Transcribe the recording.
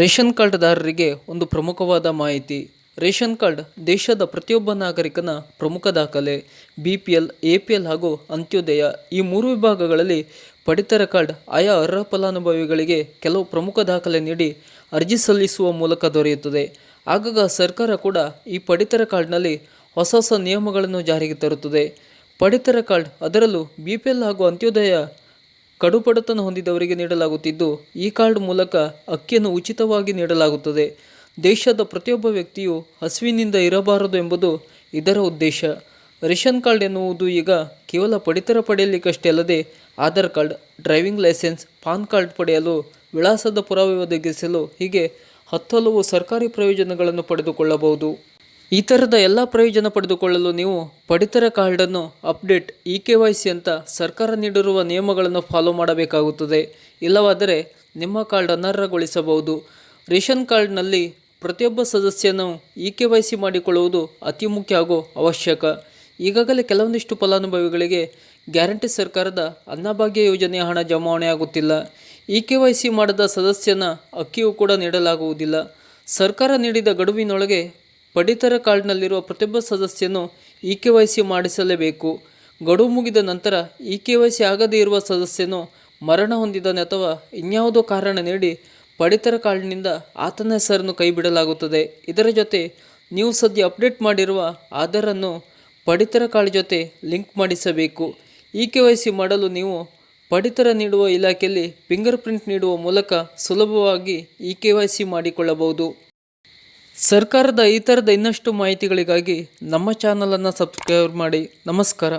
Ration ಕಾರ್ಡ್ದಾರರಿಗೆ ಒಂದು ಪ್ರಮುಖವಾದ ಮಾಹಿತಿ. ರೇಷನ್ ಕಾರ್ಡ್ ದೇಶದ ಪ್ರತಿಯೊಬ್ಬ ನಾಗರಿಕನ ಪ್ರಮುಖ ದಾಖಲೆ. B P L A P L ಹಾಗೂ ಅಂತ್ಯೋದಯ ಈ ಮೂರು ವಿಭಾಗಗಳಲ್ಲಿ ಪಡಿತರ ಕಾರ್ಡ್, ಆಯಾ ಅರ್ಹ ಫಲಾನುಭವಿಗಳಿಗೆ ಕೆಲವು ಪ್ರಮುಖ ದಾಖಲೆ ನೀಡಿ ಅರ್ಜಿ ಸಲ್ಲಿಸುವ ಮೂಲಕ ದೊರೆಯುತ್ತದೆ. ಆಗಾಗ ಸರ್ಕಾರ ಕೂಡ ಈ ಪಡಿತರ ಕಾರ್ಡ್ನಲ್ಲಿ ಹೊಸ ಹೊಸ ನಿಯಮಗಳನ್ನು ಜಾರಿಗೆ ತರುತ್ತದೆ. ಪಡಿತರ ಕಾರ್ಡ್ ಅದರಲ್ಲೂ ಬಿ ಪಿ ಎಲ್ ಹಾಗೂ ಅಂತ್ಯೋದಯ ಕಡು ಬಡತನ ಹೊಂದಿದವರಿಗೆ ನೀಡಲಾಗುತ್ತಿದ್ದು, ಈ ಕಾರ್ಡ್ ಮೂಲಕ ಅಕ್ಕಿಯನ್ನು ಉಚಿತವಾಗಿ ನೀಡಲಾಗುತ್ತದೆ. ದೇಶದ ಪ್ರತಿಯೊಬ್ಬ ವ್ಯಕ್ತಿಯು ಹಸುವಿನಿಂದ ಇರಬಾರದು ಎಂಬುದು ಇದರ ಉದ್ದೇಶ. ರೇಷನ್ ಕಾರ್ಡ್ ಎನ್ನುವುದು ಈಗ ಕೇವಲ ಪಡಿತರ ಪಡೆಯಲಿಕ್ಕಷ್ಟೇ ಅಲ್ಲದೆ, Aadhaar card, driving licence, PAN card ಪಡೆಯಲು, ವಿಳಾಸದ ಪುರಾವೆ ಒದಗಿಸಲು ಹೀಗೆ ಹತ್ತಲವು ಸರ್ಕಾರಿ ಪ್ರಯೋಜನಗಳನ್ನು ಪಡೆದುಕೊಳ್ಳಬಹುದು. ಈ ಥರದ ಎಲ್ಲ ಪ್ರಯೋಜನ ಪಡೆದುಕೊಳ್ಳಲು ನೀವು ಪಡಿತರ ಕಾರ್ಡನ್ನು update e K Y C ಅಂತ ಸರ್ಕಾರ ನೀಡಿರುವ ನಿಯಮಗಳನ್ನು ಫಾಲೋ ಮಾಡಬೇಕಾಗುತ್ತದೆ. ಇಲ್ಲವಾದರೆ ನಿಮ್ಮ ಕಾರ್ಡ್ ಅನರ್ಹಗೊಳಿಸಬಹುದು. ರೇಷನ್ ಕಾರ್ಡ್ನಲ್ಲಿ ಪ್ರತಿಯೊಬ್ಬ ಸದಸ್ಯನು ಇ ಕೆ ವೈ ಸಿ ಮಾಡಿಕೊಳ್ಳುವುದು ಅತಿ ಮುಖ್ಯ ಹಾಗೂ ಅವಶ್ಯಕ. ಈಗಾಗಲೇ ಕೆಲವೊಂದಿಷ್ಟು ಫಲಾನುಭವಿಗಳಿಗೆ ಗ್ಯಾರಂಟಿ ಸರ್ಕಾರದ ಅನ್ನಭಾಗ್ಯ ಯೋಜನೆಯ ಹಣ ಜಮಾವಣೆಯಾಗುತ್ತಿಲ್ಲ ಇ ಕೆ ವೈ ಸಿ ಮಾಡದ ಸದಸ್ಯನ ಅಕ್ಕಿಯೂ ಕೂಡ ನೀಡಲಾಗುವುದಿಲ್ಲ. ಸರ್ಕಾರ ನೀಡಿದ ಗಡುವಿನೊಳಗೆ ಪಡಿತರ ಕಾರ್ಡ್ನಲ್ಲಿರುವ ಪ್ರತಿಯೊಬ್ಬ ಸದಸ್ಯನು ಇ ಕೆ ವೈ ಸಿ ಮಾಡಿಸಲೇಬೇಕು. ಗಡುವು ಮುಗಿದ ನಂತರ ಇ ಕೆ ವೈ ಸಿ ಆಗದೇ ಇರುವ ಸದಸ್ಯನು ಮರಣ ಹೊಂದಿದ್ದಾನೆ ಅಥವಾ ಇನ್ಯಾವುದೋ ಕಾರಣ ನೀಡಿ ಪಡಿತರ ಕಾರ್ಡ್ನಿಂದ ಆತನ ಹೆಸರನ್ನು ಕೈಬಿಡಲಾಗುತ್ತದೆ. ಇದರ ಜೊತೆ ನೀವು ಸದ್ಯ ಅಪ್ಡೇಟ್ ಮಾಡಿರುವ ಆಧಾರನ್ನು ಪಡಿತರ ಕಾರ್ಡ್ ಜೊತೆ ಲಿಂಕ್ ಮಾಡಿಸಬೇಕು. ಇ ಕೆ ವೈ ಸಿ ಮಾಡಲು ನೀವು ಪಡಿತರ ನೀಡುವ ಇಲಾಖೆಯಲ್ಲಿ ಫಿಂಗರ್ ಪ್ರಿಂಟ್ ನೀಡುವ ಮೂಲಕ ಸುಲಭವಾಗಿ ಇ ಕೆ ವೈ ಸಿ ಮಾಡಿಕೊಳ್ಳಬಹುದು. ಸರ್ಕಾರದ ಈ ಥರದ ಇನ್ನಷ್ಟು ಮಾಹಿತಿಗಳಿಗಾಗಿ ನಮ್ಮ ಚಾನಲನ್ನು ಸಬ್ಸ್ಕ್ರೈಬ್ ಮಾಡಿ ನಮಸ್ಕಾರ.